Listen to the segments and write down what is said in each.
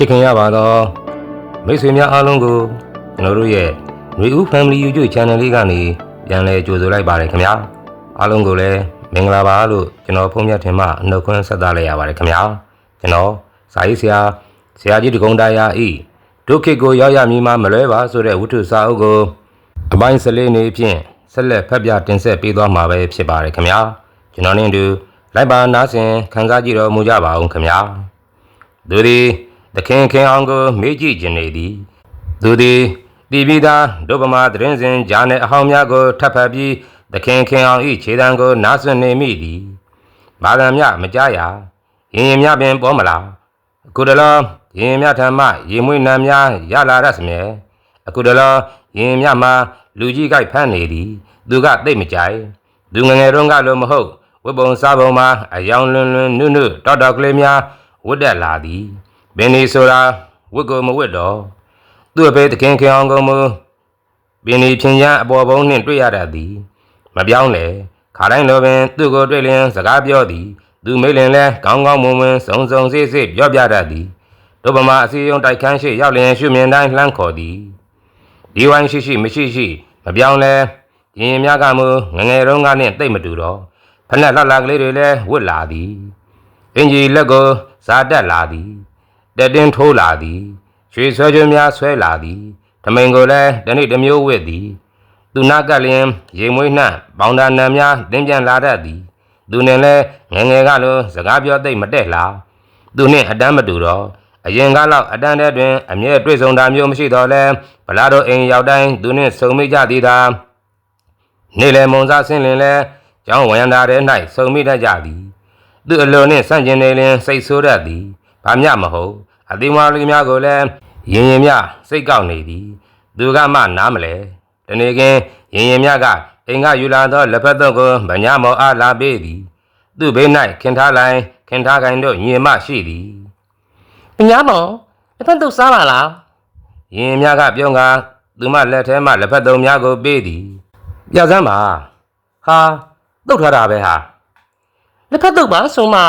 ချစ်ခင်ရပါသောမိတ်ဆွေများအားလုံးကိုကျွန်တော်တို့ရဲ့ຫນွေဦး Family YouTube Channel လေးကနေပြန်လည်ကြိုဆိုလိုက်ပါတယ်ခင်ဗျာအားလုံးကိုလည်းမင်္ဂလာပါလို့ကျွန်တော်ဖုန်းမြတ်ထင်မှနှုတ်ခွန်းဆက်သလိုက်ရပါတယ်ခင်ဗျာကျွန်တော်စာရေးဆရာဆရာကြီးတကုံတာယာဤဒုက္ခကိုရောက်ရမည်မှာမလွဲပါဆိုတဲ့ဝတ္ထုစာအုပ်ကိုအပိုင်းစလေးနေဖြင့်ဆက်လက်ဖတ်ပြတင်ဆက်ပေးသွားမှာပဲဖြစ်ပါတယ်ခင်ဗျာကျွန်တော်နဲ့အတူလိုက်ပါနားဆင်ခန်းစားကြည့်တော်မူကြပါအောင်ခင်ဗျာသူသည် သခင်ခင်အောင်ကိုမေးကြည့်ခြင်းနေသည်သူသည်တည်ပြီးသားဒုပမာသတင်းစဉ်ဂျာနယ်အဟောင်းများကိုထပ်ဖတ်ပြီးသခင်ခင်အောင်၏ခြေတံကိုနားဆွနေမိသည်ဘာကံမြမကြားရရင်ရင်မြပင်ပေါ်မလားအခုတလောရင်ရင်မြထံမှရေမွေးနံများရလာရစမြဲအခုတလောရင်ရင်မြမှာလူကြီးကိုက်ဖမ်းနေသည် သူကသိပ်မကြိုက်သူငယ်ငယ်တုန်းကလိုမဟုတ်ဝတ်ပုံစားပုံမှာအယောင်လွန်းလွန်းနုနုတောက်တောက်ကလေးများဝတ်တက်လာသည် ဘင်းဒီဆိုတာဝတ်ကိုမဝတ်တော့သူ့အဖေသခင်ခင်အောင်ကုန်မူဘင်းဒီဖြင်ချမ်းအပေါ်ဘုံနှင့်တွေ့ရတတ်သည် မပြောင်းလေခါတိုင်းလိုပင် သူ့ကိုတွေ့လျင်စကားပြောသည် သူမိလင်လဲကောင်းကောင်းမွန်မွန်စုံစုံစစ်စစ်ပြောပြတတ်သည်တို့ပမာအစီယုံတိုက်ခန်းရှိရောက်လျင်ရှုမြင်တိုင်းလှမ်းခေါ်သည်ဒီဝိုင်းရှိရှိမရှိရှိမပြောင်းလဲရင်ရင်များကမူငငယ်တုန်းကနှင့်တိတ်မတူတော့ဖက်နဲ့လှလှကလေးတွေလည်းဝတ်လာသည်အင်ကြီးလက်ကိုဇာတက်လာသည် တက်တင်းထိုးလာသည်ရွှေဆွဲကျွန်းများဆွဲလာသည်ထမိန်ကိုလည်းတနေ့တစ်မျိုးဝစ်သည်သူနာကပ်လျင်ရေမွေးနှံ့ပေါင်တာနံများတင်းပြန်လာတတ်သည်သူနဲ့လည်းငယ်ငယ်ကလိုစကားပြောသိမ့်မတက်လာသူနှင့်အတန်းမတူတော့အရင်ကလောက်အတန်းတဲ့တွင်အမြဲတွေ့ဆုံတာမျိုးမရှိတော့လဲဗလာတို့အိမ်ရောက်တိုင်းသူနှင့်ဆုံမိကြသည်သာနေ့လေမုံစားဆင်းလင်လဲကျောင်းဝရန်တာထဲ၌ဆုံမိတတ်ကြသည်သူအလိုနှင့်ဆန့်ကျင်နေလင်စိတ်ဆိုးတတ်သည်။ဘာမျှမဟုတ် အသေးမလေးများကိုလည်းရင်ရင်မြစိတ်ကောက်နေသည်။သူကမှနားမလဲ။တနေ့ကင်းရင်ရင်မြကအိမ်ကယူလာသောလက်ဖက်သွပ်ကိုဗညာမောအားလာပေးသည်။သူ့ဘေး၌ခင်ထားလိုက်ခင်ထားကိုင်တို့ညီမရှိသည်။ညာမောင်တစ်ဖက်တော့စားပါလား။ရင်ရင်မြကပြုံးကသူမလက်ထဲမှလက်ဖက်သုံးများကိုပေးသည်။ပြစမ်းပါ။ဟာတုတ်ထားတာပဲဟာ။။တစ်ဖက်တော့ပါဆိုမှ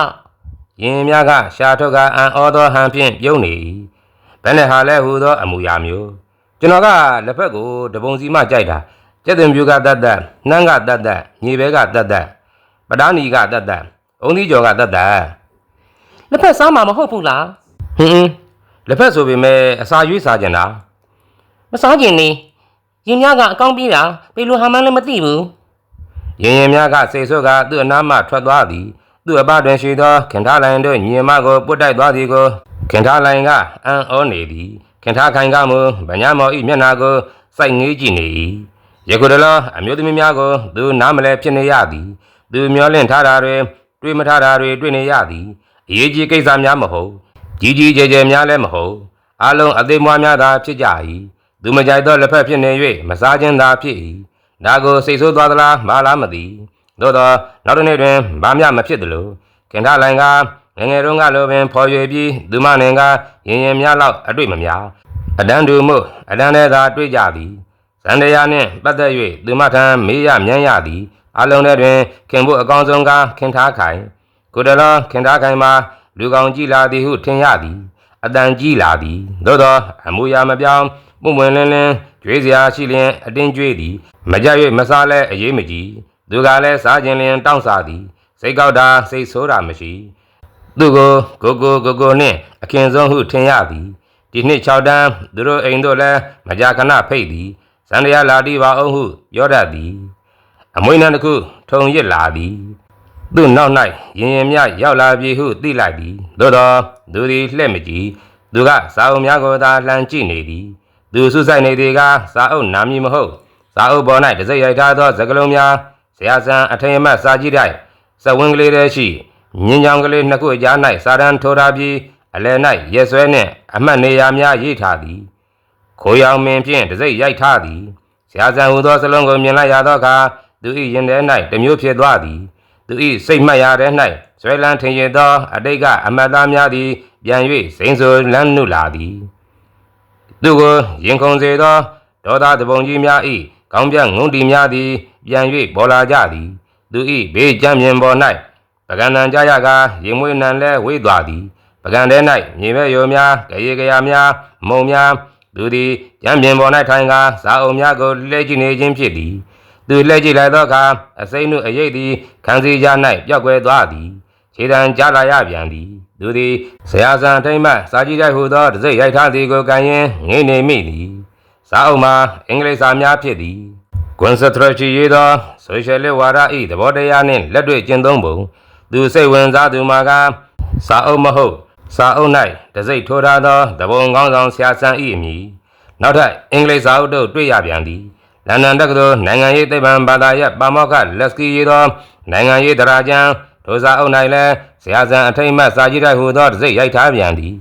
ရင်များကရှာထုတ်ကအံ့ဩသောဟန်ဖြင့်ပြုံးနေ၏ဘယ်နဲ့ဟာလဲဟူသောအမူအရာမျိုးကျွန်တော်ကလက်ဖက်ကိုတပုံစီမှကြိုက်တာကျက်သွင်ပြူကတတ်တတ်နှမ်းကတတ်တတ်ညီဘဲကတတ်တတ်ပဒါနီကတတ်တတ်အုံသီးကျော်ကတတ်တတ်တစ်ဖက်စားမှာမဟုတ်ဘူးလားဟင်းဟင်းလက်ဖက်ဆိုပေမဲ့အစာရွေးစားကြတာ။မစားကျင်နေ။ရင်များကအကောင်းပြေးတာဘယ်လိုဟာမှန်းလည်းမသိဘူးရင်ရင်များကစိတ်ဆိုးကသူ့အနားမှထွက်သွားသည် သူ့အပတွင်ရှိသောခင်ထားလိုင်တို့ညီမကိုပုတ်တိုက်သွားသည်ကိုခင်ထားလိုင်ကအံ့ဩနေသည်ခင်ထားခိုင်ကမူဗညာမော်ဤမျက်နာကိုစိုက်ငေးကြည့်နေ၏ယခုတလောအမျိုးသမီးများကိုသူနားမလဲဖြစ်နေရသည်သူမျောလင့်ထားတာတွေတွေးမထားတာတွေတွေ့နေရသည်အရေးကြီးကိစ္စများမဟုတ်ကြီးကြီးကျယ်ကျယ်များလည်းမဟုတ်အလုံးအသေးမွားများသာဖြစ်ကြ၏သူမကြိုက်သောလက်ဖက်ဖြစ်နေ၍မစားခြင်းသာဖြစ်၏ဒါကိုစိတ်ဆိုးသွားသလားမလားမသိ သို့သောနောက်တစ်နေ့တွင်ဘာမျှမဖြစ်သလိုခင်ထားလိုင်ကငယ်ငယ်တုန်းကလိုပင်ဖော်ရွေပြီးသူမနှင်ကရင်ရင်များလောက်အတွေ့မများအတန်းတူမှုအတန်းထဲသာတွေ့ကြသည်ဇန်တရားနှင့်ပတ်သက်၍သူမထံမေးရမြန်းရသည်အလုံးထဲတွင်ခင်ဖို့အကောင်းဆုံးကခင်ထားခိုင်ကိုယ်တလောခင်ထားခိုင်မှာလူကောင်ကြည်လာသည်ဟုထင်ရသည်အတန်ကြီးလာသည်သို့သောအမူအရာမပြောင်းမှုမွင်လင်းလင်းကြွေးစရာရှိလျင်အတင်းကြွေးသည်မကြ၍မစားလဲအေးမကြီး သူကလည်းစားခြင်းလျင်တောင့်စားသည်စိတ်ကောက်တာစိတ်ဆိုးတာမရှိသူကိုကိုကိုကိုကိုနှင့်အခင်ဆုံးဟုထင်ရသည်ဒီနှစ်6တန်းသူတို့အိမ်တို့လည်းမကြာခဏဖိတ်သည်ဇန်တရားလာတိပါအောင်ဟုပြောတတ်သည်အမွေးနှံတစ်ခုထုံရစ်လာသည်သူ့နောက်၌ရင်ရင်မြရောက်လာပြီဟုသိလိုက်သည်သို့သောသူသည်လှဲ့မကြည့်သူကစာအုပ်များကိုသာလှမ်းကြည့်နေသည်သူဆုဆိုင်နေသည်ကစာအုပ်နာမည်မဟုတ်စာအုပ်ပေါ်၌တစိမ့်ရိုက်ထားသောစကားလုံးများ ဆရာဆန်အထင်အမှတ်စာကြည့်တိုက်စက်ဝင်းကလေးတည်းရှိမြင်းကြောင်ကလေးနှစ်ခုအကြား၌စာရန်ထိုးထားပြီးအလယ်၌ရက်ဆွဲနှင့်အမှတ်နေရာများရေးထားသည်ခိုးရောင်မင်းဖြင့်တစိမ့်ရိုက်ထားသည်ဆရာဆန်ဟူသောစလုံးကိုမြင်လိုက်ရသောအခါသူ၏ရင်ထဲ၌တစ်မျိုးဖြစ်သွားသည်သူ၏စိတ်မှတ်ရတဲ့၌ဆွဲလန်းထင်ရသောအတိတ်ကအမတ်သားများသည်ပြန်၍စိန်ဆိုလန်းနုလာသည်သူကိုရင်ခုန်စေသောဒေါသတပုံကြီးများ၏ကောင်းပြငုံတီများသည် ပြန်၍ပေါ်လာကြသည် သူ၏ဘေးကြမ်းမြင်ပေါ်၌ပကံတန်ကြရကရေမွေးနံလဲဝေးသွားသည်ပကံတဲ၌မြေပဲရိုများကြရေကြရာများမုံများသူသည်ကြံပြင်ပေါ်၌ထိုင်ကားစာအုပ်များကိုလှည့်ကြည့်နေခြင်းဖြစ်သည်သူလှည့်ကြည့်လိုက်သောအခါအစိမ့်နှုအရိပ်သည်ခံစီကြ၌ပြောက်ကွယ်သွားသည်ခြေတံကြားလာရပြန်သည်သူသည်ဆရာဆန်ထိမ့်မှစာကြည့်တိုက်ဟူသောတစိမ့်ရိုက်ထားသည်ကိုကန်ရင်ငိမ့်နေမိသည်စာအုပ်မှာအင်္ဂလိပ်စာများဖြစ်သည် ကွန်စထရချီရေးသောဆိုရှယ်လစ်ဝါဒ၏သဘောတရားနှင့်လက်တွေ့ကျင့်သုံးပုံသူစိတ်ဝင်စားသူမှာကစာအုပ်မဟုတ်စာအုပ်၌တစိမ့်ထိုးထားသောသဘုံကောင်းဆောင်ဆရာဆန်း၏အမည်နောက်ထပ်အင်္ဂလိပ်စာအုပ်တို့တွေ့ရပြန်သည်လန်ဒန်တက္ကသိုလ်နိုင်ငံရေးသိပ္ပံဘာသာရပ်ပါမောက္ခလက်စကီရေးသောနိုင်ငံရေးဒရာကျမ်းထိုစာအုပ်၌လည်းဆရာဆန်းအထိတ်မှတ်စာကြည့်တိုက်ဟူသောတစိမ့်ရိုက်ထားပြန်သည်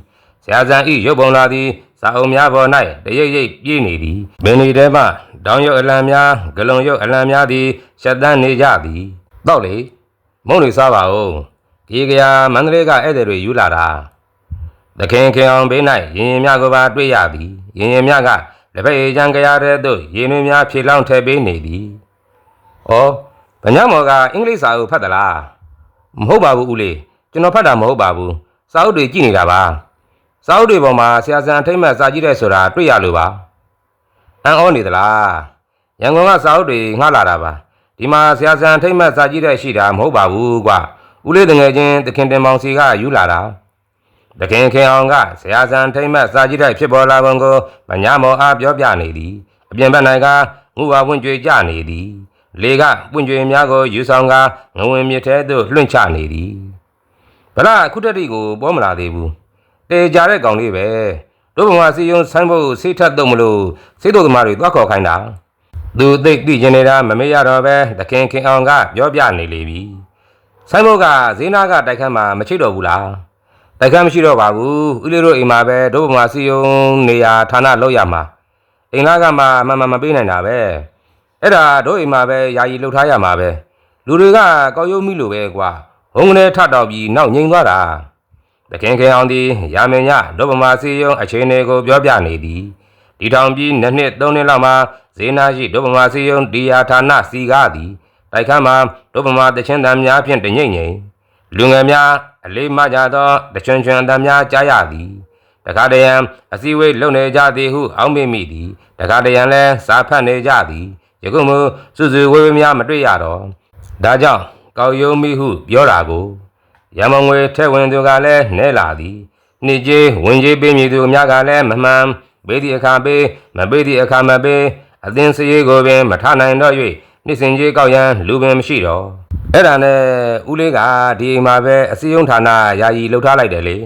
ဆရာဇန်ဤရုပ်ပုံလာသည် စာအုပ်များပေါ်၌တရိပ်ရိပ်ပြည့်နေသည်မင်းဒီထဲမှတောင်ရုပ်အလံများဂလုံရုပ်အလံများသည်ရှက်တန်းနေကြသည်တော့လေမုံတွေစားပါဦးဒီကရာမန္တလေးကဧည့်သည်တွေယူလာတာသခင်ခင်အောင်ဘေး၌ရင်ရင်များကိုပါတွေ့ရသည်ရင်ရင်များကလက်ဖက်ရည်ချမ်းကရာတဲ့သို့ရင်တွေများဖြေလောင်းထည့်ပေးနေသည်ဩဗညာမော်ကအင်္ဂလိပ်စာအုပ်ဖတ်သလားမဟုတ်ပါဘူးဦးလေးကျွန်တော်ဖတ်တာမဟုတ်ပါဘူးစာအုပ်တွေကြည့်နေတာပါ စာအုပ်တွေပေါ်မှာဆရာဆန်အထိမ့်မှတ်စာကြည့်တဲ့ဆိုတာတွေ့ရလို့ပါအန်အောနေသလားရန်ကုန်ကစာအုပ်တွေငှားလာတာပါဒီမှာဆရာဆန်အထိမ့်မှတ်စာကြည့်တဲ့ရှိတာမဟုတ်ပါဘူးကွာဦးလေးတငယ်ချင်းတခင်တင်မောင်စီကယူလာတာတခင်ခင်အောင်ကဆရာဆန်အထိမ့်မှတ်စာကြည့်တဲ့ဖြစ်ပေါ်လာပုံကိုမညာမောအားပြောပြနေသည်အပြင်ဘက်၌ကငူဝဝွင့်ကြွေကြနေသည်လေကပွင့်ကြွေများကိုယူဆောင်ကငဝင်မြစ်ထဲသို့လွှင့်ချနေသည်ဗလာအခုတတိကိုပေါ်မလာသေးဘူး တေကြတဲ့ကောင်လေးပဲတို့ဘဝစီယုံဆိုင်းဖို့စိတ်ထက်တော့မလို့စိတ်တို့သမားတွေသွားခေါ်ခိုင်းတာသူသိသိကျင်နေတာမမေ့ရတော့ပဲသခင်ခင်အောင်ကပြောပြနေလေပြီဆိုင်းဖို့ကဇေနာကတိုက်ခန်းမှာမချိတ်တော့ဘူးလားတိုက်ခန်းမရှိတော့ပါဘူးဦးလေးတို့အိမ်မှာပဲတို့ဘဝစီယုံနေရာဌာနလောက်ရမှာအိမ်လာကမှမမမပေးနိုင်တာပဲအဲ့ဒါတို့အိမ်မှာပဲယာယီလှုပ်ထားရမှာပဲလူတွေကကောက်ရုံမိလို့ပဲကွာဟုံးကနေထတော့ပြီးနောက်ငိမ်သွားတာ တခင်ခင်အောင်သည်ရာမင်ညဒုဗမာစီယုံအခြေအနေကိုပြောပြနေသည်ဒီထောင်ပြီးနှစ်နှစ်သုံးနှစ်လောက်မှဇေနာရှိဒုဗမာစီယုံဒီယာဌာနစီကားသည်တိုက်ခန်းမှာဒုဗမာတချင်းတန်များဖြင့်တညိမ့်ငိမ့်လူငယ်များအလေးမကြသောတချွန်ချွန်တန်များကြားရသည်တခါတရံအစည်းအဝေးလုပ်နေကြသည်ဟုအောက်မေ့မိသည်တခါတရံလည်းစာဖတ်နေကြသည်ယခုမှစုစုဝေးဝေးများမတွေ့ရတော့ဒါကြောင့်ကောက်ယုံမိဟုပြောတာကို ရမငွေထဲ့ဝင်သူကလည်းနဲလာသည်နှစ်ကြီးဝင်ကြီးပေးမည်သူအများကလည်းမမှန်ပေးသည့်အခါပေးမပေးသည့်အခါမပေးအသင်းစည်းကိုပင်မထနိုင်တော့၍နှစ်စဉ်ကြီးကောက်ရန်လူပင်မရှိတော့အဲ့ဒါနဲ့ဦးလေးကဒီအိမ်မှာပဲအစည်းအရုံးဌာနယာယီလှုပ်ထားလိုက်တယ်လေ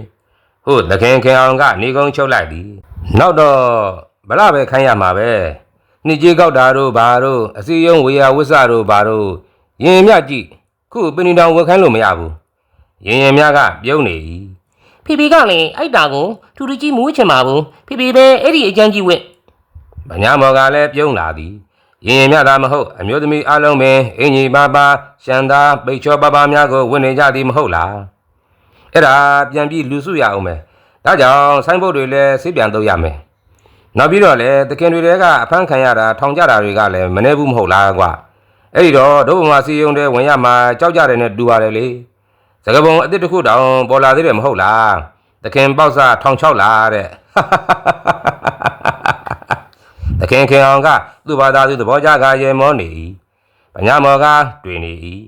ဟုတ်သခင်ခင်အောင်ကနေကုန်းချုပ်လိုက်သည်နောက်တော့ဗလာပဲခိုင်းရမှာပဲနှစ်ကြီးကောက်တာတို့ဘာတို့အစည်းအရုံးဝေယဝစ္စတို့ဘာတို့ရင်မြကြည့်ခုပင်တောင်ဝက်ခိုင်းလို့မရဘူး ရင်ရင်များကပြုံးနေ၏။ဖေဖေကလည်းအဲ့တာကိုထူထူကြီးမူးချင်ပါဘူး။ဖေဖေပဲအဲ့ဒီအကျန်းကြီးဝင့်ဗညာမော်ကလည်းပြုံးလာသည်ရင်ရင်များသာမဟုတ်အမျိုးသမီးအလုံးပင်အင်ကြီးပါပါရှန်သာပိတ်ချောပါပါများကိုဝင်နေကြသည်မဟုတ်လားအဲ့ဒါပြန်ပြီးလူစုရအောင်မယ်ဒါကြောင့်ဆိုင်းဘုတ်တွေလည်းစိတ်ပြန်တော့ရမယ်နောက်ပြီးတော့လည်းတခင်တွေတဲကအဖမ်းခံရတာထောင်ကြတာတွေကလည်းမနှဲဘူးမဟုတ်လားကွာအဲ့ဒီတော့ဒုဗမာစီယုံတဲ့ဝင်ရမှာကြောက်ကြတယ်နဲ့တူပါတယ်လေ စကပုံအစ်စ်တစ်ခုတောင်ပေါ်လာသေးတယ်မဟုတ်လားသခင်ပေါက်စားထောင်ချောက်လားတဲ့သခင်ခင်အောင်ကသူ့ဘာသာသူသဘောကျကရေမောနေ၏ပညာမောကတွေ့နေ၏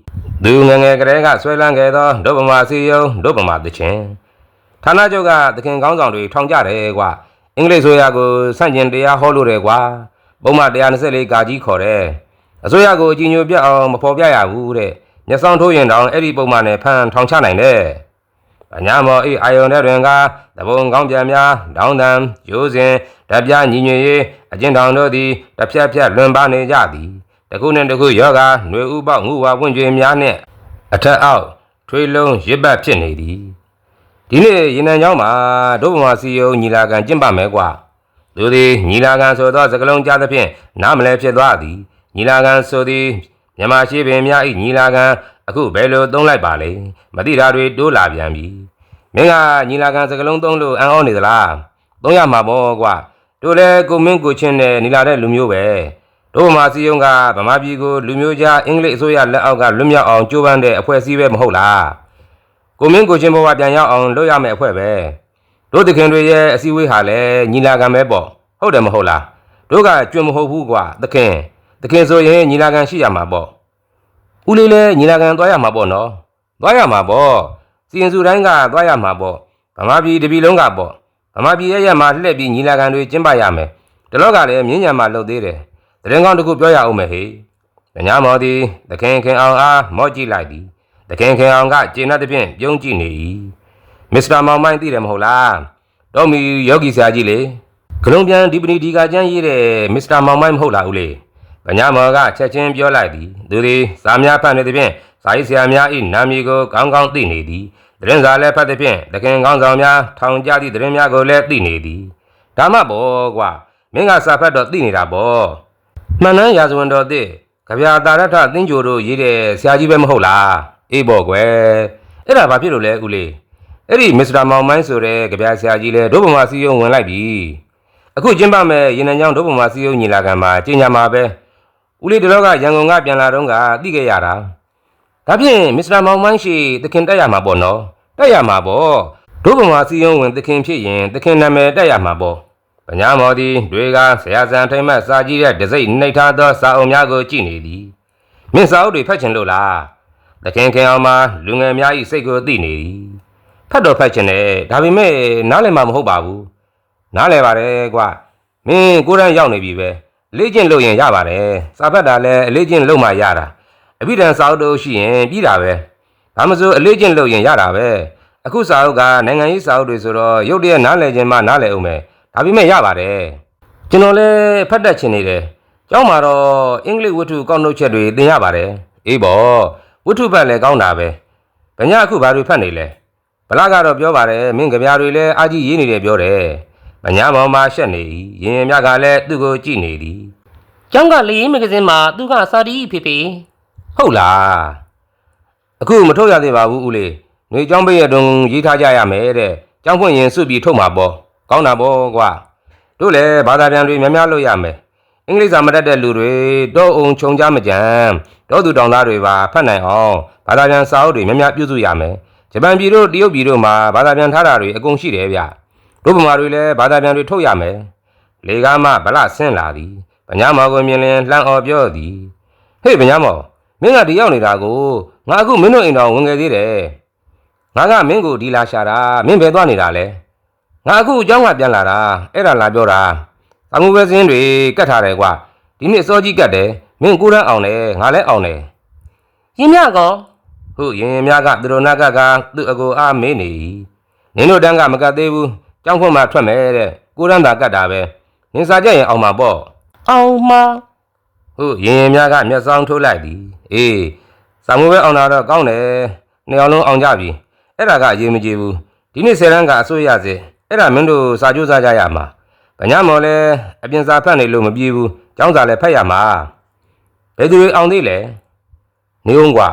သူငယ်ငယ်ကလေးကဆွဲလန်းခဲ့သောဒုဗမာစီယုံဒုဗမာသချင်းဌာနချုပ်ကသခင်ကောင်းဆောင်တွေထောင်ကြတယ်ကွာအင်္ဂလိပ်ဆိုရကိုစန့်ကျင်တရားဟောလို့တယ်ကွာပုံမှန်124ကာကြီးခေါ်တယ်အစိုးရကိုအကြီးညိုပြတ်အောင်မဖော်ပြရဘူးတဲ့ မျက်စောင်းထိုးရင်တောင်အဲ့ဒီပုံမှန်နဲ့ဖန်ထောင်ချနိုင်တယ်။အညာမော်အေးအာယုန်တဲ့တွင်ကတဘုံကောင်းပြန်များဒေါင်းတန်ရိုးစဉ်ဓာပြညီညွတ်ရေးအကျဉ်တောင်တို့သည်တစ်ဖြတ်ဖြတ်လွန်ပါနေကြသည်။တစ်ခုနှင့်တစ်ခုယောဂຫນွေဥပေါငုဝပွင့်ကြွေများနှင့်အထက်အောက်ထွေးလုံးရစ်ပတ်ဖြစ်နေသည်။ဒီနေ့ရေနံချောင်းမှာဒုဗမာစီယုံညီလာခံကျင့်ပမယ်ကွာ။သူသည်ညီလာခံဆိုသောစကလုံးကြားသဖြင့်နားမလဲဖြစ်သွားသည်။ညီလာခံဆိုသည် မြန်မာရှိပင်များ၏ညီလာခံအခုဘယ်လိုသုံးလိုက်ပါလဲမသိတာတွေတိုးလာပြန်ပြီမင်းကညီလာခံစကလုံးသုံးလို့အံ့ဩနေသလားသုံးရမှာပေါ့ကွာတို့လည်းကိုမင်းကိုချင်းနဲ့ညီလာတဲ့လူမျိုးပဲတို့မှာစီယုံကဗမာပြည်ကိုလူမျိုးကြားအင်္ဂလိပ်အစိုးရလက်အောက်ကလွတ်မြောက်အောင်ကြိုးပမ်းတဲ့အဖွဲ့အစည်းပဲမဟုတ်လားကိုမင်းကိုချင်းဘဝပြန်ရောက်အောင်လုပ်ရမယ့်အဖွဲ့ပဲတို့တခင်တွေရဲ့အစည်းအဝေးဟာလည်းညီလာခံပဲပေါ့ဟုတ်တယ်မဟုတ်လားတို့ကကျွတ်မဟုတ်ဘူးကွာတခင် တခင်ဆိုရင်ညီလာခံရှိရမှာပေါ့ဦးလေးလည်းညီလာခံသွားရမှာပေါ့နော်သွားရမှာပေါ့စီရင်စုတိုင်းကသွားရမှာပေါ့ဗမာပြည်တပြည်လုံးကပေါ့ဗမာပြည်ရဲ့ရဲ့မှာလှည့်ပြီးညီလာခံတွေကျင်းပရမယ်ဒီလောကလည်းမြင်းညံမှာလှုပ်သေးတယ်တရင်ကောင်းတစ်ခုပြောရအောင်မယ်ဟေ့။ညမောသည်သခင်ခင်အောင်အားမော့ကြည့်လိုက်သည်။သခင်ခင်အောင်ကကျေနပ်သဖြင့်ပြုံးကြည့်နေ၏။မစ္စတာမောင်မိုင်းသိတယ်မဟုတ်လား။တော့မီယောဂီဆရာကြီးလေ။ဂလုံးပြန်ဒီပနီဒီကကျန်းရေးတဲ့မစ္စတာမောင်မိုင်းမဟုတ်လားဦးလေး။ ညမောကချက်ချင်းပြောလိုက်သည်။သူသည်စာများဖတ်နေသဖြင့်စာရေးဆရာများ၏နာမည်ကိုကောင်းကောင်းသိနေသည်။သတင်းစာလည်းဖတ်သဖြင့်သခင်ကောင်းဆောင်များထောင်ကြသည့်သတင်းများကိုလည်းသိနေသည်။ဒါမှပေါ့ကွာမင်းကစာဖတ်တော့သိနေတာပေါ့။မှန်တမ်းရာဇဝင်တော်တဲ့ကြပြာတာရထသင်္ကြိုတို့ရေးတဲ့ဆရာကြီးပဲမဟုတ်လားအေးပေါ့ကွယ်အဲ့ဒါဘာဖြစ်လို့လဲဦးလေးအဲ့ဒီမစ္စတာမောင်မိုင်းဆိုတဲ့ကြပြာဆရာကြီးလဲဒုဗမာစီယုံဝင်လိုက်ပြီအခုကျင်းပမဲ့ရေနံချောင်းဒုဗမာစီယုံညီလာခံမှာကျင်းညာမှာပဲ ဦးလေးတလောကရန်ကုန်ကပြန်လာတော့ကသိခဲ့ရတာဒါဖြင့်မစ္စတာမောင်မိုင်းရှိသခင်တက်ရမှာပေါ့နော်တက်ရမှာပေါ့ဒုဗမာစီယုံဝင်သခင်ဖြစ်ရင်သခင်နာမည်တက်ရမှာပေါ့ပညာမော်သည်တွေကဆရာစံထိမ့်မှတ်စာကြည့်တဲ့ဒစိမ့်နှိပ်ထားသောစာအုပ်များကိုကြည့်နေသည်မင်းစာအုပ်တွေဖတ်ချင်လို့လားသခင်ခင်အောင်မှာလူငယ်များ၏စိတ်ကိုသိနေသည်ဖတ်တော့ဖတ်ချင်တယ်ဒါပေမဲ့နားလည်မှာမဟုတ်ပါဘူးနားလည်ပါတယ်ကွာမင်းကိုယ်တိုင်ရောက်နေပြီပဲအ လေးကျင့်လို့ရင်ရပါတယ်စာဖတ်တာလည်းအလေးကျင့်လို့မှရတာအဘိဓမ္မာစာအုပ်တို့ရှိရင်ပြီးတာပဲဘာမစိုးအလေးကျင့်လို့ရင်ရတာပဲအခုစာအုပ်ကနိုင်ငံရေးစာအုပ်တွေဆိုတော့ရုပ်တရက်နားလည်ခြင်းမှနားလည်အောင်မယ်ဒါပေမဲ့ရပါတယ်ကျွန်တော်လည်းဖတ်တတ်ချင်နေတယ်ကျောင်းမှာတော့အင်္ဂလိပ်ဝတ္ထုကောက်နှုတ်ချက်တွေသင်ရပါတယ်အေးပေါ့ဝတ္ထုဖတ်လည်းကောင်းတာပဲဘညာအခုဘာတွေဖတ်နေလဲဗလာကတော့ပြောပါတယ်မင်းကြပြားတွေလည်းအာကြီးရေးနေတယ်ပြောတယ် ဘညာမောင်မှာရှက်နေ၏ရင်ရင်မြကလည်းသူ့ကိုကြည့်နေသည်ကျောင်းကလေရေးမဂဇင်းမှာသူကစာတီးဖေဖေဟုတ်လားအခုမထုတ်ရသေးပါဘူးဦးလေးຫນွေကျောင်းပိတ်ရတုံရေးထားကြရမယ်တဲ့ကျောင်းဖွင့်ရင်စုပြီးထုတ်မှာပေါ့ကောင်းတာပေါ့ကွာတို့လည်းဘာသာပြန်တွေများများလုပ်ရမယ်အင်္ဂလိပ်စာမတတ်တဲ့လူတွေတော့အောင်ခြုံကြမကြံတော့သူတောင်သားတွေပါဖတ်နိုင်အောင်ဘာသာပြန်စာအုပ်တွေများများပြုစုရမယ်ဂျပန်ပြည်တို့တရုတ်ပြည်တို့မှာဘာသာပြန်ထားတာတွေအကုန်ရှိတယ်ဗျ တို့ဗမာတွေလည်းဘာသာပြန်တွေထုတ်ရမယ်လေကားမှဗလဆင်းလာသည်ဗညာမောကိုမြင်လင်လှမ်းအော်ပြောသည် ဟေ့ဗညာမောမင်းကဒီရောက်နေတာကိုငါအခုမင်းတို့အိမ်တော်ဝင်ခဲ့သေးတယ်ငါကမင်းကိုဒီလာရှာတာမင်းဘယ်သွားနေတာလဲငါအခုအเจ้าကပြန်လာတာအဲ့ဒါလာပြောတာအမှုပဲစင်းတွေကတ်ထားတယ်ကွာဒီနေ့စောကြီးကတ်တယ်မင်းကိုယ်တန်းအောင်တယ်ငါလည်းအောင်တယ် ရင်မြကော ဟုတ်ရင်ရင်များကသူတို့နာကကသူ့အကိုအားမေးနေ၏နင်တို့တန်းကမကတ်သေးဘူး ကြောင်းခွန်းမှာထွက်မယ်တဲ့ကိုရန်သာကတ်တာပဲနင်စာကြရင်အောင်မှာပေါ့အောင်မှာဟုတ်ရင်ရင်များကမျက်စောင်းထိုးလိုက်သည်အေးစာမိုးပဲအောင်တာတော့ကောင်းတယ်နှစ်အောင်လုံးအောင်ကြပြီအဲ့ဒါကအရေးမကြီးဘူးဒီနေ့ဆယ်တန်းကအစိုးရစေအဲ့ဒါမင်းတို့စာကြိုးစားကြရမှာဗညာမော်လည်းအပြင်စာဖတ်နေလို့မပြေဘူးကျောင်းစာလည်းဖတ်ရမှာဘယ်သူတွေအောင်သေးလဲနေုံကွာ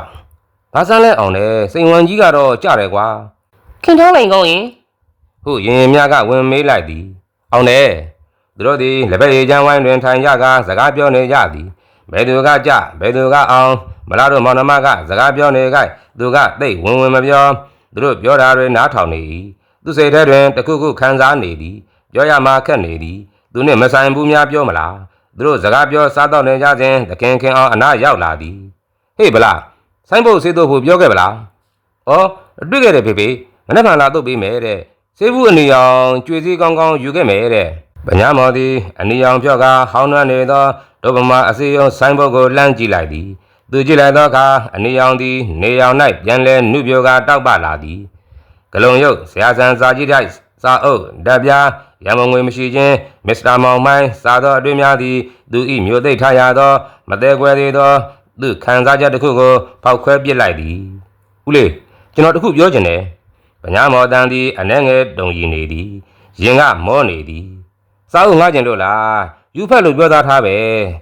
ဘာစမ်းလဲအောင်လဲစိန်ဝန်ကြီးကတော့ကြတယ်ကွာခင်ထောင်းနိုင်ကောင်းရင် ဟုတ်ရင်ရင်များကဝင်မေးလိုက်သည်အောင်တယ်သူတို့သည်လက်ဘက်ရည်ချမ်းဝိုင်းတွင်ထိုင်ကြကစကားပြောနေကြသည်ဘယ်သူကကြဘယ်သူကအောင်မလားတို့မောင်နှမကစကားပြောနေကြသူကသိတ်ဝင်ဝင်မပြောသူတို့ပြောတာတွေနားထောင်နေ၏သူစိတ်ထဲတွင်တခုခုခံစားနေသည်ပြောရမှခက်နေသည်သူနှင့်မဆိုင်ဘူးများပြောမလားသူတို့စကားပြောစားတော့နေကြစဉ်တခင်ခင်အောင်အနားရောက်လာသည်ဟေ့ဗလားဆိုင်ဖို့စေးတော့ဖို့ပြောခဲ့ဗလား။အော်တွေ့ခဲ့တယ်ဖေဖေမနေ့ကလာတော့ပြီးမယ်တဲ့။ စေဘူးအနီအောင်ကြွေစည်းကောင်းကောင်းယူခဲ့မယ်တဲ့။ဗညာမော်သည်အနီအောင်ပြော့ကဟောင်းနှွမ်းနေသောဒုဗမာအစီယုံဆိုင်ဘုတ်ကိုလှမ်းကြည့်လိုက်သည်။သူကြည့်လိုက်သောအခါအနီအောင်သည် နေအောင်၌ပြန်လဲနှုတ်ပြိုကတောက်ပလာသည်။ဂလုံရုပ်ဆရာဆန်စာကြည့်တိုက်စာအုပ်ဓာတ်ပြားရံမငွေမရှိခြင်းမစ္စတာမောင်မိုင်းစာသောအတွင်းများသည်သူ၏မျိုးသိပ်ထားရသော မသေးကွယ်သေးသောသူခံစားချက်တစ်ခုကိုဖောက်ခွဲပစ်လိုက်သည်။ဦးလေးကျွန်တော်တခုပြောချင်တယ်။ ဗညာမော်တန်သည်အနှဲငယ်တုံရီနေသည်။ရင်ကမောနေသည်။စားဦးငှားကျင်လို့လား။ယူဖက်လို့ပြောသားထားပဲ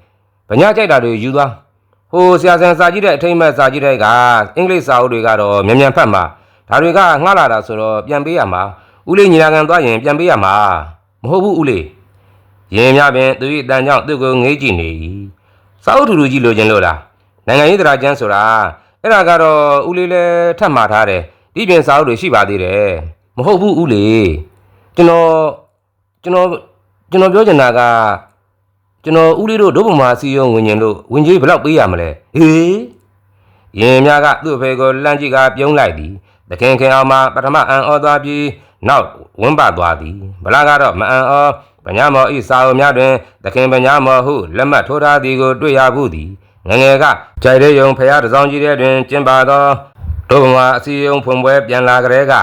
။ဗညာကြိုက်တာတွေယူသွား။ဟိုဆရာဆန်စာကြည့်တဲ့အထိမ့်မဲ့စာကြည့်တဲ့ကအင်္ဂလိပ်စာအုပ်တွေကတော့မြန်မြန်ဖတ်မှာ။ဒါတွေကငှားလာတာဆိုတော့ပြန်ပေးရမှာ။ဦးလေးညီလာခံသွားရင်ပြန်ပေးရမှာ။မဟုတ်ဘူးဦးလေး။ရင်များပင်သူ၏တန်ကြောင့်သူ့ကိုငေးကြည့်နေ၏။စာအုပ်ထူထူကြီးလိုချင်လို့လား။နိုင်ငံရေးတရားကျမ်းဆိုတာအဲ့ဒါကတော့ဦးလေးလည်းထပ်မှာထားတယ်ဒီ ပြည်ပြင်စာအုပ်တွေရှိပါသေးတယ်မဟုတ်ဘူးဦးလေကျွန်တော်ကျွန်တော်ကျွန်တော်ပြောချင်တာကကျွန်တော်ဦးလေးတို့ဒုဗမာစီယုံဝင်ရင်လို့ဝင်ကြီးဘယ်လောက်ပေးရမလဲဟေးရင်များကသူ့အဖေကိုလန့်ကြည့်ကပြုံးလိုက်သည်တခင်ခင်အောင်မှပထမအံဩသွားပြီးနောက်ဝန်းပသွားသည်ဗလာကတော့မအံဩပညာမောဤစာအုပ်များတွင်တခင်ပညာမောဟုလက်မှတ်ထိုးထားသည်ကိုတွေ့ရဘူးသည်ငငယ်ကကြိုက်တဲ့ယုံဖရာတစ်စောင်းကြီးတဲ့တွင်ကျင်းပါသော ဒုဗမာအစီယုံဖွင့်ပွဲပြန်လာကြတဲ့က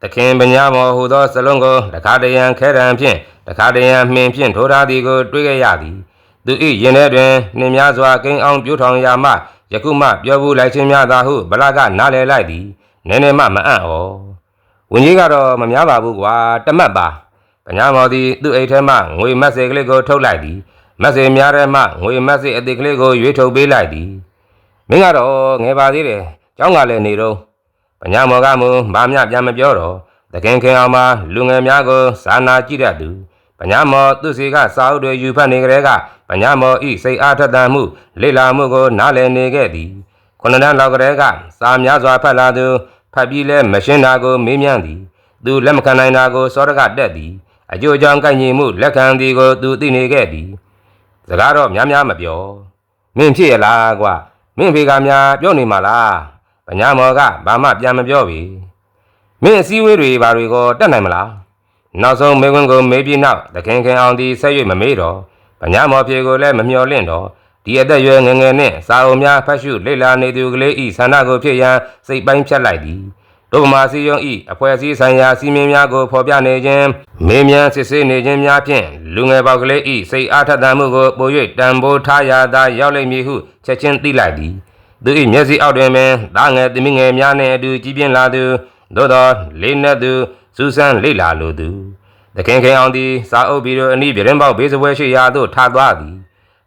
သခင်ပညာမောဟူသောစလုံးကိုတခါတရံခဲရန်ဖြင့်တခါတရံမှင်ဖြင့်ထိုးထားသည်ကိုတွေ့ခဲ့ရသည်သူ၏ရင်ထဲတွင်နှင်းများစွာကိန်းအောင်ပြိုးထောင်ရာမှယခုမှပြောဘူးလိုက်ခြင်းများသာဟုဗလာကနားလည်လိုက်သည်နည်းနည်းမှမအံ့ဩဝင်ကြီးကတော့မများပါဘူးကွာတမတ်ပါပညာမောသည်သူ့အိတ်ထဲမှငွေမက်စေကလေးကိုထုတ်လိုက်သည်မက်စေများထဲမှငွေမက်စေအသေးကလေးကိုရွေးထုတ်ပေးလိုက်သည်မင်းကတော့ငယ်ပါသေးတယ် ကျောင်းကလည်းနေတော့ပညာမောကမူမမြပြန်မပြောတော့တခင်ခင်အောင်မှာလူငယ်များကိုစာနာကြည့်တတ်သူပညာမောသူစီကစာအုပ်တွေယူဖတ်နေကြတဲ့ကပညာမောဤစိတ်အားထက်သန်မှုလေ့လာမှုကိုနားလည်နေခဲ့သည်ခုနှစ်တန်းလောက်ကလေးကစာများစွာဖတ်လာသူဖတ်ပြီးလဲမရှင်းတာကိုမေးမြန်းသည် သူလက်မခံနိုင်တာကိုစောရကတက်သည်အကျိုးအကြောင်းကိုက်ညီမှုလက်ခံသည်ကိုသူသိနေခဲ့သည်စကားတော့များများမပြောမင်းဖြစ်ရလားကွာမင်းဖေကများပြောနေမှာလား။ ပညာမောကဘာမှပြန်မပြောပြီ။မင်းအစည်းအဝေးတွေဘာတွေကိုတက်နိုင်မလား။နောက်ဆုံးမေကွန်းကိုမေးပြီးနောက်သခင်ခင်အောင်ဒီဆက်၍မမေးတော့ပညာမောဖြေကိုလည်းမမျှော်လင့်တော့ဒီအသက်အရွယ်ငယ်ငယ်နဲ့စာအုပ်များဖတ်ရှုလေ့လာနေသူကလေးဤဆန္ဒကိုဖြစ်ရန်စိတ်ပိုင်းဖြတ်လိုက်သည်။ဒုဗမာစီယုံဤအဖွဲ့အစည်းဆိုင်ရာစီမင်းများကိုဖော်ပြနေခြင်းမေးမြန်းစစ်ဆေးနေခြင်းများဖြင့်လူငယ်ပေါက်ကလေးဤစိတ်အားထက်သန်မှုကိုပို၍တန်ဖိုးထားရသာရောက်လိမ့်မည်ဟုချက်ချင်းသိလိုက်သည် သူ၏မျက်စိအောက်တွင်ပင်သားငယ်သမီးငယ်များနှင့်အတူကြီးပြင်းလာသူသို့သောလေးနက်သူစူးစမ်းလေ့လာလိုသူတခင်ခင်အောင်သည်စာအုပ်ပြီးတော့အနီးပြရင်ပေါက်ဘေးစပွဲရှိရာသို့ထားသွားသည်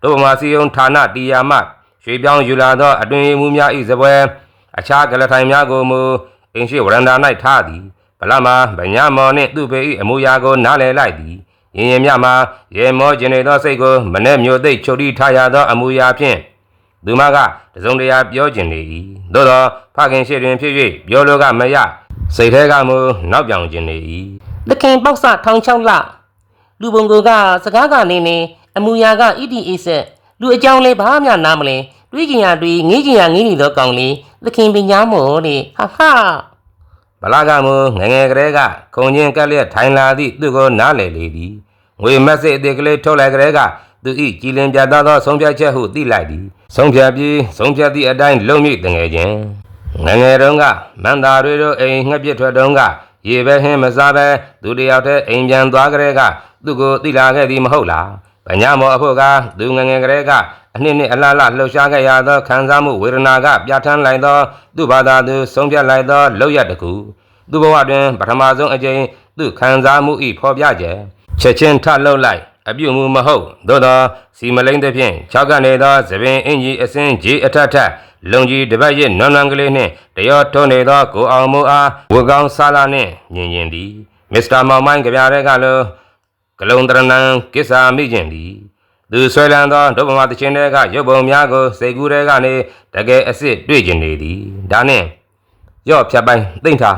တို့ဗမာစီယုံဌာနတီယာမှရွှေပြောင်းယူလာသောအတွင်မှုများ၏စပွဲအခြားကလထိုင်များကိုမူအင်းရှိဝရန္တာ၌ထားသည်ဗလာမှာဗညာမော်နှင့်သူ့ပေ၏အမူအရာကိုနားလည်လိုက်သည်ရင်ရင်မြမှာရေမောကျင်နေသောစိတ်ကိုမနှဲ့မျိုးသိပ်ချုပ်တီထားရသောအမူအရာဖြင့် သူမကတစုံတရာပြောကျင်နေ၏သို့သောဖခင်ရှိတွင်ဖြစ်၍ပြောလိုကမရစိတ်ထဲကမူနောက်ပြောင်ကျင်နေ၏သခင်ပေါက်စထောင်ချောက်လလူပုံကိုကစကားကနေနေအမူအရာကဣတိအိဆက်လူအကြောင်းလေးဘာမှနားမလဲတွေးကြင်ရတွေးငေးကြင်ရငေးနေသောကောင်လေးသခင်ပညာမောတဲ့ဟာဟာဗလာကမူငယ်ငယ်ကလေးကခုံချင်းကက်လျက်ထိုင်လာသည့်သူကိုနားလည်လေသည်ငွေမက်စစ်အသေးကလေးထုတ်လိုက်ကလေးကသူ၏ကြည်လင်ပြတ်သားသောဆုံးဖြတ်ချက်ဟုသိလိုက်သည် ဆုံးဖြတ်ပြီးဆုံးဖြတ်သည့်အတိုင်းလုံမိတငယ်ချင်းငယ်ငယ်တုန်းကမန္တာတွေတို့အိမ်ငှက်ပြစ်ထွက်တုန်းကရေပဲဟင်းမစားပဲသူတယောက်တည်းအိမ်ပြန်သွားကြတဲ့ကသူကိုသိလာခဲ့သည်မဟုတ်လားပညာမောအဖို့ကသူငယ်ငယ်ကလေးကအနှစ်နှစ်အလားလားလှုပ်ရှားခဲ့ရသောခံစားမှုဝေဒနာကပြဋ္ဌာန်းလိုက်သောသူ့ဘာသာသူဆုံးဖြတ်လိုက်သောလောက်ရတစ်ခုသူ့ဘဝတွင်ပထမဆုံးအကြိမ်သူ့ခံစားမှု၏ဖော်ပြချက်ချက်ချင်းထလှုပ်လိုက် အပြုတ်မှုမဟုတ်သို့သောစီမလိမ့်သဖြင့်ခြောက်ကနေသောသပင်အင်ကြီးအစင်းကြီးအထက်ထက်လုံကြီးတစ်ပတ်ရဲ့နွမ်းနွမ်းကလေးနှင့်တရောထုံးနေသောကိုအောင်မိုးအားဝေကောင်းဆာလာနှင့်မြင်ရင်သည်မစ္စတာမောင်မိုင်းကြပြတဲ့ကလိုဂလုံတရဏံကိစ္စာမိကျင်သည်သူဆွဲလန်းသောဒုဗမာတခြင်းတွေကရုပ်ပုံများကိုစိတ်ကူးတွေကနေတကယ်အစ်စ်တွေ့ကျင်နေသည်ဒါနှင့်ရော့ဖြတ်ပိုင်းသိမ့်ထား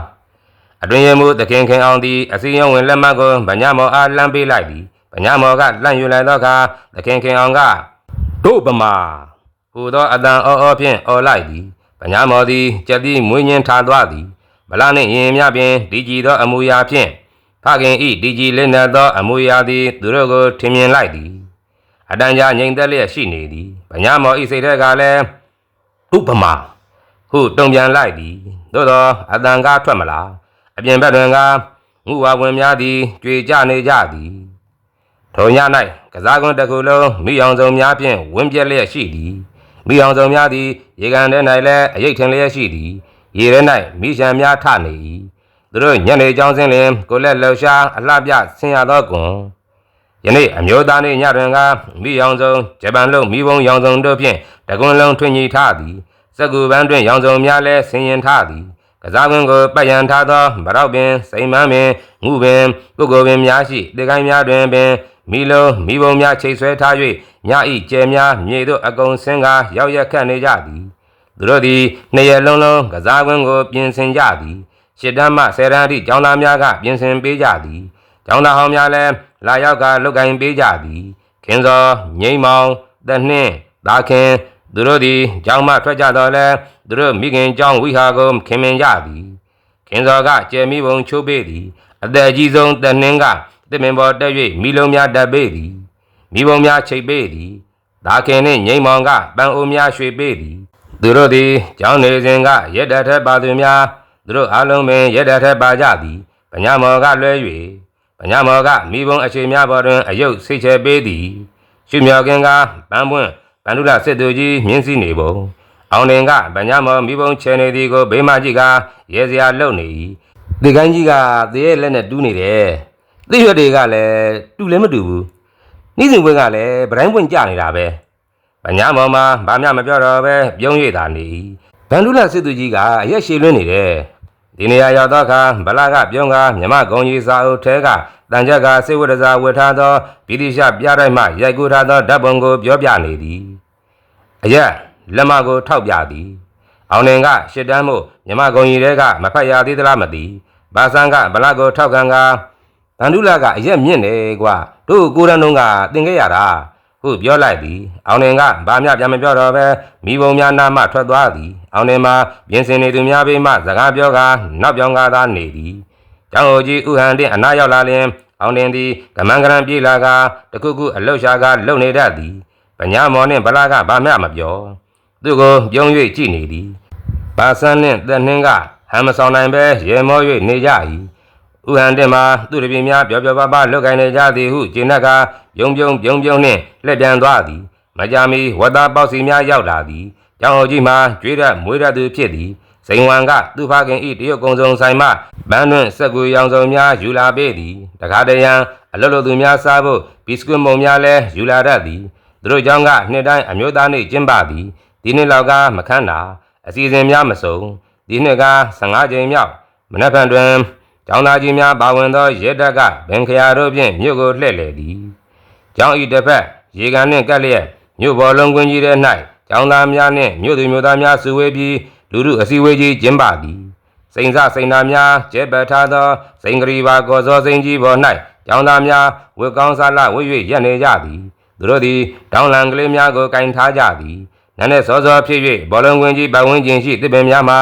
အတွင်ရမှုသခင်ခင်အောင်သည်အစီရင်ဝင်လက်မှတ်ကိုဗညာမောအားလှမ်းပေးလိုက်သည် ဗညာမောကလှမ်းယူလိုက်သောအခါသခင်ခင်အောင်ကတို့ပမာဟူသောအတန်အော်အော်ဖြင့်အော်လိုက်သည်ဗညာမောသည်ကြက်သည်မွေးညင်းထားသွားသည်ဗလာနှင့်ရင်မြဖြင့်ဒီကြည်သောအမူအရာဖြင့်ဖခင်ဤဒီကြည်လက်နက်သောအမူအရာသည်သူတို့ကိုထင်မြင်လိုက်သည်အတန်ကြာငြိမ်သက်လျက်ရှိနေသည်ဗညာမောဤစိတ်ထဲကလည်းဥပမာဟုတုံပြန်လိုက်သည်သို့သောအတန်ကားထွက်မလားအပြင်ဘက်တွင်ကငုဝါဝင်များသည်ကြွေကြနေကြသည် ထုံည၌ကစားကွန်းတစ်ခုလုံးမိအောင်စုံများဖြင့်ဝင်းပြက်လျက်ရှိသည်မိအောင်စုံများသည်ရေကန်ထဲ၌လည်းအရိတ်ထင်လျက်ရှိသည်ရေထဲ၌မိရှံများထနေ၏သူတို့ညနေကြောင်းစင်းလင်ကိုလက်လှူရှားအလှပြဆင်းရသောကွန်ယနေ့အမျိုးသားနှင့်ညတွင်ကမိအောင်စုံဂျပန်လုံးမိဘုံရောင်စုံတို့ဖြင့်တကွန်းလုံးထွင်ညီထားသည်စက္ကူပန်းတွင်ရောင်စုံများလည်းဆင်ရင်ထားသည်ကစားကွင်းကိုပတ်ရန်ထားသောဗရောက်ပင်စိန်မန်းပင်ငုပင်ပုဂ္ဂိုလ်ပင်များရှိတေကိုင်းများတွင်ပင် မိလုံးမိဘုံများချိတ်ဆွဲထား၍ညဤကျဲများမြေသို့အကုံဆင်းကားရောက်ရက်ခတ်နေကြသည်သူတို့သည်နှစ်ရက်လုံးလုံးကစားကွင်းကိုပြင်ဆင်ကြသည်ရှစ်တန်းမှဆယ်တန်းအထိကျောင်းသားများကပြင်ဆင်ပေးကြသည်ကျောင်းသားဟောင်းများလည်းလာရောက်ကလုတ်ကင်ပေးကြသည်ခင်စောငိမ့်မောင်တနှင်းသာခင်သူတို့သည်ကျောင်းမှထွက်ကြတော့လဲသူတို့မိခင်ကျောင်းဝိဟာကိုခင်မင်ကြသည်ခင်စောကကျယ်မိပုံချိုးပေးသည်အသက်အကြီးဆုံးတနှင်းက တစ်မင်ပေါ်တက်၍မိလုံးများတက်ပေးသည်မိဘုံများချိတ်ပေးသည်သာခင်နှင့်ငိမ့်မောင်ကပန်းအိုးများရွှေပေးသည်သူတို့သည်ကျောင်းနေစဉ်ကရက်တထက်ပါသူများသူတို့အားလုံးပင်ရက်တထက်ပါကြသည်ပညာမော်ကလွဲ၍ပညာမော်ကမိဘုံအခြေများပေါ်တွင်အယုတ်ဆိတ်ချဲပေးသည်ရှုမြော်ကင်ကပန်းပွင့်ပန္ဒုလစစ်သူကြီးမြင်းစည်းနေပုံအောင်တင်ကပညာမော်မိဘုံချဲနေသည်ကိုဘေးမကြီးကရဲစရာလုံနေ၏ဒီကိုင်းကြီးကသေရဲ့လက်နဲ့တူးနေတယ် သိရွက်တွေကလည်းတူလည်းမတူဘူးနှီးစဉ်ပွဲကလည်းဗတိုင်းပွင့်ကြနေတာပဲ။ဗညာမောင်မှာဘာမှမပြောတော့ပဲပြုံးရတာနေ၏။ဗန္ဓုလစစ်သူကြီးကအရက်ရှည်လွန်းနေတယ်။ဒီနေရာရောက်တော့အခါဗလာကပြုံးကမြမကုံကြီးစာအုပ်ထဲကတန်ချက်ကစေဝတ္တစာဝတ်ထားသောဗိတိရှပြတိုင်းမှရိုက်ကူထားသောဓာတ်ပုံကိုပြောပြနေသည်။အရက်လက်မကိုထောက်ပြသည်။အောင်လင်ကရှစ်တန်းမှုမြမကုံကြီးတဲကမဖတ်ရသေးသလားမသိ။ဘာဆန်းကဗလာကိုထောက်ခံက ဗန္ဓုလကအရက်မြင့်နေကွာတို့ကိုရန်တုံးကတင်ခဲ့ရတာဟုတ်ပြောလိုက်သည်အောင်နေကဘာမှပြန်မပြောတော့ပဲမိဘုံများနာမှထွက်သွားသည်အောင်နေမှာပြင်ဆင်နေသူများဘေးမှစကားပြောကနောက်ပြောင်းကားသာနေသည်ကျောင်းအိုကြီးဥဟန်တင်အနာရောက်လာလျင်အောင်တင်သည်ကမန်ကရန်ပြေးလာကတခုခုအလုတ်ရှာကလုံနေတတ်သည်ပညာမော်နှင့်ဗလာကဘာမှမပြောသူကိုပြုံး၍ကြည့်နေသည်ဘာဆန်းနှင့်တက်နှင်းကဟမ်မဆောင်နိုင်ပဲရေမော၍နေကြ၏ ဥဟန်တင်မှာသူတပည့်များပြောပြောပါပါလုတ်ကိုင်းနေကြသည်ဟုကျင်းကယုံပြုံပြုံပြုံနှင့်လက်ပြန်သွားသည်မကြမီဝတ်သားပေါက်စီများရောက်လာသည်ကျောင်းအိုကြီးမှာကျွေးရမွေးရသူဖြစ်သည်စိန်ဝံကသူဖခင်ဤတရုတ်ကုံစုံဆိုင်မှဘန်းတွင်စက်ကူရောင်စုံများယူလာပေးသည်တခါတရံအလုတ်လုတ်သူများစားဖို့ဘီစကွတ်မုံများလည်းယူလာတတ်သည်သူတို့ကျောင်းကနှစ်တိုင်းအမျိုးသားနေ့ကျင်းပသည်ဒီနှစ်လောက်ကမခန်းတာအစီအစဉ်များမစုံဒီနှစ်က15ကြိမ်မြောက်မနက်ဖြန်တွင် ကျောင်းသားကြီးများပါဝင်သောရဲတပ်ကဘင်ခရာတို့ဖြင့်မြို့ကိုလှည့်လည်သည်။ကျောင်းဤတစ်ဖက်ရေကန်နှင့်ကပ်လျက်မြို့ပေါ်လုံးကွင်းကြီးထဲ၌ကျောင်းသားများနှင့်မြို့သူမြို့သားများစုဝေးပြီးလူလူအစည်းအဝေးကြီးကျင်းပသည်။စိန်စစိန်နာများကျဲပထားသောစိန်ဂရီပါကောစောစိန်ကြီးပေါ်၌ကျောင်းသားများဝတ်ကောင်းစားလဝတ်၍ရက်နေကြသည်။သူတို့သည်တောင်းလံကလေးများကိုကင်ထားကြသည်။နန်းနဲ့စောစောဖြစ်၍ဘောလုံးကွင်းကြီးပတ်ဝန်းကျင်ရှိတစ်ပင်များမှာ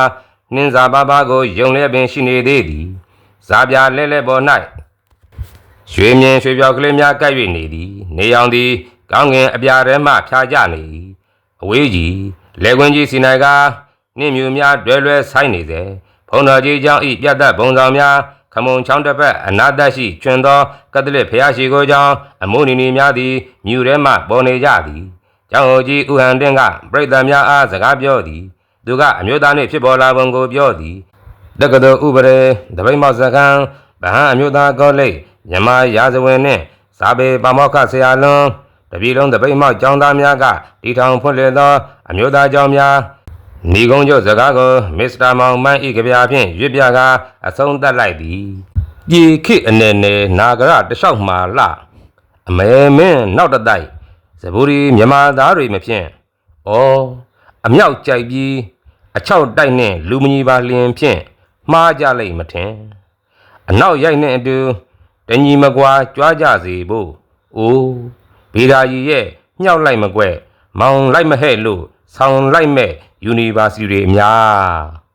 နှင်းစာပါပါကိုယုံလျက်ပင်ရှိနေသေးသည်။ ဇာပြလဲလဲပေါ်၌ရွှေမြင်ရွှေပြောက်ကလေးများကပ်၍နေသည်နေအောင်သည်ကောင်းငင်အပြာထဲမှဖြာကြနေ၏အဝေးကြီးလေကွင်းကြီးစီနိုင်ကနှင်းမြူများတွဲလွဲဆိုင်နေစေဖုံတော်ကြီးเจ้าဤပြတ်သက်ဘုံဆောင်များခမုံချောင်းတစ်ဖက်အနာတတ်ရှိကျွင်သောကတလစ်ဖျားရှိကိုကြောင့်အမိုးနီနီများသည်မြူထဲမှပေါ်နေကြသည်เจ้าဟိုကြီးဥဟန်တင်ကပြိတ္တများအားစကားပြောသည်သူကအမျိုးသားနှင့်ဖြစ်ပေါ်လာပုံကိုပြောသည် တက္ကသိုလ်ဥပဒေတပိတ်မောက်စကံဗဟန်းအမျိုးသားကောလိပ်မြန်မာရာဇဝင်နှင့်ဇာပေပါမောက္ခဆရာလွန်တပြည်လုံးတပိတ်မောက်ကျောင်းသားများကတီထောင်ဖွင့်လှစ်သောအမျိုးသားကျောင်းများဏီကုံကျုပ်စကားကိုမစ္စတာမောင်မိုင်းဤကဗျာဖြင့်ရွတ်ပြကာအဆုံးသတ်လိုက်သည်ပြည်ခိအနေနဲ့နာဂရတလျှောက်မှာလှအမဲမင်းနောက်တစ်တိုက်ဇဘူရီမြန်မာသားတွေမဖြင့်ဩအမြောက်ကြိုက်ပြီးအချောက်တိုက်နှင့်လူမကြီးပါလျင်ဖြင့် မှားကြလိမ့်မထင်အနောက်ရိုက်နှင့်အတူတညီမကွာကြွားကြစေဖို့အိုးဗေဒာကြီးရဲ့ညှောက်လိုက်မကွဲ့မောင်လိုက်မဟဲ့လို့ဆောင်းလိုက်မဲ့ယူနီဗာစီတွေအများ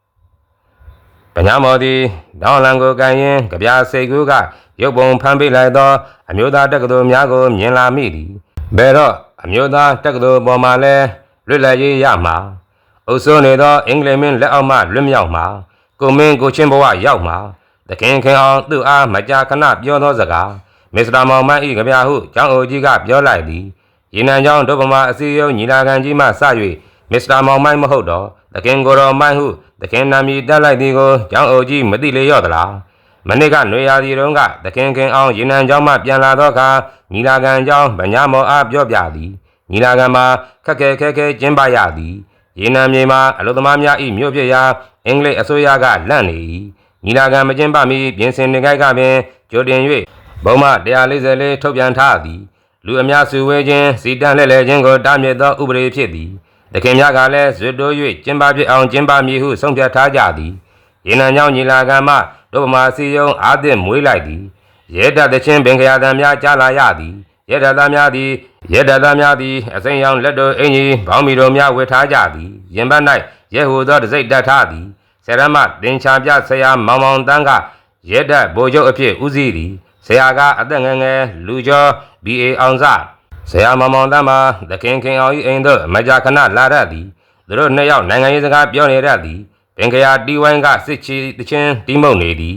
ပညာမော်သည်ဒေါလန်ကိုကန်ရင်ကြပြစိတ်ကူးကရုပ်ပုံဖမ်းပေးလိုက်သောအမျိုးသားတက္ကသိုလ်များကိုမြင်လာမိသည်ဘယ်တော့အမျိုးသားတက္ကသိုလ်ပေါ်မှာလဲလွတ်လပ်ရေးရမှာအုပ်စိုးနေသောအင်္ဂလိပ်မင်းလက်အောက်မှလွတ်မြောက်မှာ ကိုမင်းကိုချင်းဘဝရောက်မှာသခင်ခင်အောင်သူ့အားမကြာခဏပြောသောစကားမစ္စတာမောင်မန်းဤကြပြဟုကျောင်းအိုကြီးကပြောလိုက်သည်ရေနံကျောင်းဒုဗမာအစည်းအရုံးညီလာခံကြီးမှစ၍မစ္စတာမောင်မိုင်းမဟုတ်တော့သခင်ကိုတော်မိုင်းဟုသခင်နာမည်တက်လိုက်သည်ကိုကျောင်းအိုကြီးမသိလေရော့သလားမနေ့ကຫນွေရာသီတုန်းကသခင်ခင်အောင်ရေနံကျောင်းမှပြန်လာသောအခါညီလာခံကျောင်းဗညာမောအားပြောပြသည်ညီလာခံမှာခက်ခဲခဲခဲကျင်းပရသည်ရေနံမြေမှာအလုသမားများ၏မြို့ဖြစ်ရာ အင်္ဂလိပ်အစိုးရကလန့်နေ၏ညီလာခံမကျင်းပမီပြင်ဆင်နေကြကပင်ကြိုတင်၍ဘုံမှ144ထုတ်ပြန်ထားသည်လူအများစုဝေးခြင်းစီတန်းလှည့်လည်ခြင်းကိုတားမြစ်သောဥပဒေဖြစ်သည်တခင်များကလည်းဇွတ်တိုး၍ကျင်းပဖြစ်အောင်ကျင်းပမည်ဟုဆုံးဖြတ်ထားကြသည်ရေနံကြောင့်ညီလာခံမှဒုဗမာစီယုံအာသစ်မွေးလိုက်သည်ရဲတပ်တချင်းပင်ခရာတံများကြားလာရသည်ရဲတပ်သားများသည်ရဲတပ်သားများသည်အစိမ်းရောင်လက်တော်အင်ကြီးဘောင်းမီတော်များဝတ်ထားကြသည်ရင်ဘတ်၌ ရဲဟူသောတစိမ့်တက်ထားသည်ဆရမတင်ချာပြဆရာမောင်မောင်တန်းကရဲတပ်ဗိုလ်ချုပ်အဖြစ်ဦးစီးသည်ဆရာကအသက်ငယ်ငယ်လူကျော် BA အောင်စဆရာမောင်မောင်တန်းမှာသခင်ခင်အောင်၏အိမ်သို့မကြာခဏလာရသည်သူတို့နှစ်ယောက်နိုင်ငံရေးစကားပြောနေရသည်ပင်ကရာတီဝိုင်းကစစ်ချီတချင်းတီးမုံနေသည်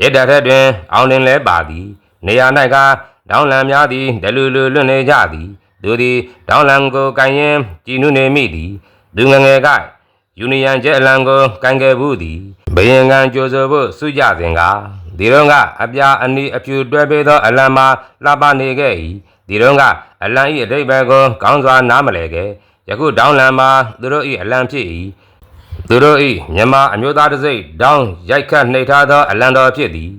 ရတဲ့ထက်တွင် အောင်လင်လဲပါသည် နေရာ၌ကဒေါင်းလံများသည်ဒလူလူလွတ်နေကြသည်သူသည်ဒေါင်းလံကိုကန်ရင်ကြည်နုနေမိသည်သူငယ်ငယ်က ယူနီယန်ကျဲအလံကိုကန်ခဲ့ဘူးသည်ဘယင်ကန်ကြိုဆိုဖို့စုကြစဉ်ကဒီတော့ကအပြာအနီအဖြူတွဲပေးသောအလံမှာလှပနေခဲ့၏ဒီတော့ကအလံ၏အတိတ်ဘက်ကိုကောင်းစွာနားမလဲခဲ့ယခုဒေါင်းလံမှာသူတို့၏အလံဖြစ်၏သူတို့၏မြန်မာအမျိုးသားတစိမ့်ဒေါင်းရိုက်ခတ်နှိပ်ထားသောအလံတော်ဖြစ်သည်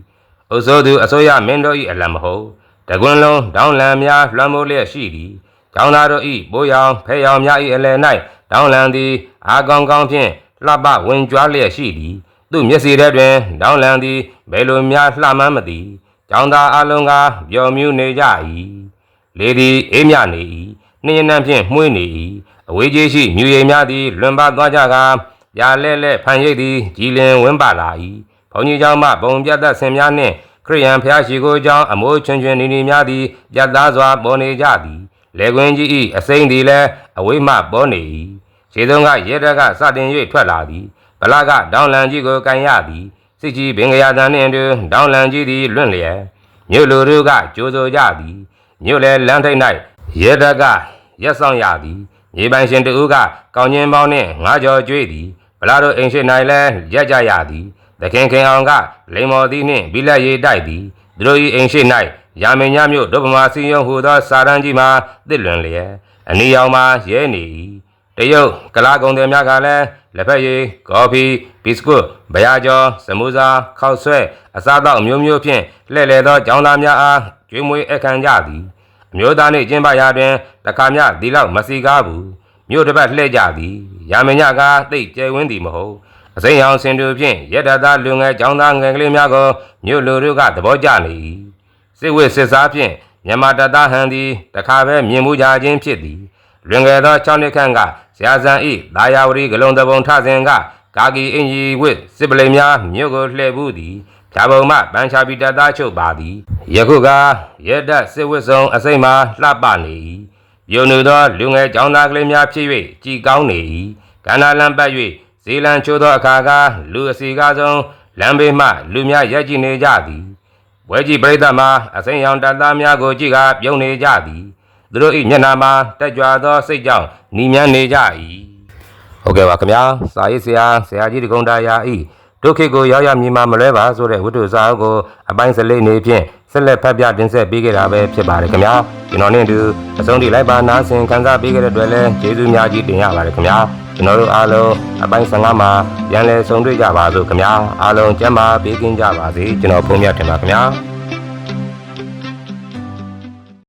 အုပ်စိုးသူအစိုးရမင်းတို့၏အလံမဟုတ်တကွန်းလုံးဒေါင်းလံများလွှမ်းမိုးလျက်ရှိသည် ကျောင်းသားတို့၏ဘိုးရောင်ဖဲရောင်များ၏အလယ်၌ဒေါင်းလံသည်အာကောင်းကောင်းဖြင့်လှပဝင်ကြွားလျက်ရှိသည် သူ့မျက်စီထဲတွင်ဒေါင်းလံသည်ဘယ်လိုများလှမှန်းမသိကျောင်းသားအလုံးကပျော်မြူးနေကြ၏လေသည်အေးမြနေ၏နှင်းရနှံဖြင့်မှုေးနေ၏အဝေးကြီးရှိမြူရည်များသည်လွန်ပါသွားကြကာရာလဲလဲဖန်ရိပ်သည်ကြည်လင်ဝင်းပါလာ၏ဘုံကြီးเจ้าမှဘုံပြတ်သက်ဆင်များနှင့်ခရိယန်ဖျားရှိကိုเจ้าအမိုးချွင်ချွင်နေနေများသည်ပြတ်သားစွာပေါ်နေကြသည် လေကွင်းကြီး၏အစိမ့်သည်လည်းအဝေးမှပေါ်နေ၏ခြေသုံးကရဲတက်ကစတင်၍ထွက်လာသည်ဗလာကဒေါင်းလန်ကြီးကိုကန်ရသည်စစ်ကြီးဘင်္ဂယာတန်နှင့်အတူဒေါင်းလန်ကြီးသည်လွင့်လျက်မြို့လူတို့ကကြိုးဆိုကြသည်မြို့လေလမ်းထိပ်၌ရဲတက်ကရက်ဆောင်ရသည်မြေပိုင်ရှင်တူကကောင်းချင်းပေါင်းနှင့်ငါးကြော်ကျွေးသည်ဗလာတို့အိမ်ရှိ၌လည်းရက်ကြရသည်သခင်ခင်အောင်ကလိမ္မော်သည်နှင့်ဘိလက်ရည်တိုက်သည်သူတို့၏အိမ်ရှိ၌ ရာမင်းညမြို့ဒုဗမာစီယုံဟူသောစာရန်ကြီးမှာတစ်လွန်လျက်အနီရောင်မှာရဲနေ၏တရုတ်ကလာကုံတွေများကလည်းလက်ဖက်ရည်ကော်ဖီဘစ်ကွတ်ဗယာကျော်စမူစာခောက်ဆွဲအစားအသောက်အမျိုးမျိုးဖြင့်လှည့်လည်သောကျောင်းသားများအားကျွေးမွေးအခမ်းကြသည်အမျိုးသားနှင့်ကျင်းပရာတွင်တခါမျှဒီလောက်မစီကားဘူးမြို့တစ်ပတ်လှည့်ကြသည်ရာမညကတိတ်ကျဲဝင်းသည်မဟုတ်အစိမ်းရောင်စင်တူဖြင့်ရက်တသားလူငယ်ကျောင်းသားငယ်ကလေးများကိုမြို့လူတို့ကသဘောကျနေ၏ စစ်ဝစ်စစ်စားဖြင့်မြန်မာတပ်သားဟန်သည်တခါပဲမြင်မှုကြခြင်းဖြစ်သည်လွင်ငယ်သော၆နှစ်ခန့်ကဆရာဇန်ဤဒါယာဝရီဂလုံးတပုံထစဉ်ကကာကီအင်ကြီးဝစ်စစ်ပလိမ်များမြို့ကိုလှည့်ဘူးသည်ဖြာပုံမှပန်းချာပီတပ်သားချုပ်ပါသည်ယခုကရဲတပ်စစ်ဝစ်စုံအစိမ့်မှာလှပနေ၏ပြုံနေသောလူငယ်ကျောင်းသားကလေးများဖြစ်၍ကြည်ကောင်းနေ၏ကန္နာလန်ပတ်၍ဇေလန်ချိုးသောအခါကလူအစီကားဆုံးလမ်းဘေးမှလူများရက်ကြည့်နေကြသည် ဘွဲကြီးပရိသတ်မှာအစိမ့်ရောင်တပ်သားများကိုကြည့်ကာပြုံးနေကြသည်သူတို့၏မျက်နှာမှာတက်ကြွသောစိတ်ကြောင့်ညီမြန်းနေကြ၏ဟုတ်ကဲ့ပါခင်ဗျာစာရေးဆရာဆရာကြီးတကုံတာယာဤဒုက္ခကိုရောက်ရမြင်မှမလွဲပါဆိုတဲ့ဝတ္ထုစာအုပ်ကိုအပိုင်းစလိတ်နေဖြင့်ဆက်လက်ဖတ်ပြတင်ဆက်ပေးခဲ့တာပဲဖြစ်ပါတယ်ခင်ဗျာကျွန်တော်နဲ့အတူအဆုံးထိလိုက်ပါနားဆင်ခံစားပေးခဲ့တဲ့အတွက်လည်းကျေးဇူးများကြီးတင်ရပါတယ်ခင်ဗျာ ကျွန်တော်တို့အားလုံးအပိုင်း15မှာပြန်လည်ဆုံတွေ့ကြပါစို့ခင်ဗျာအားလုံးကျမ်းမာပေးကင်းကြပါစေကျွန်တော်ဖုန်းမြတ်တင်ပါခင်ဗျာ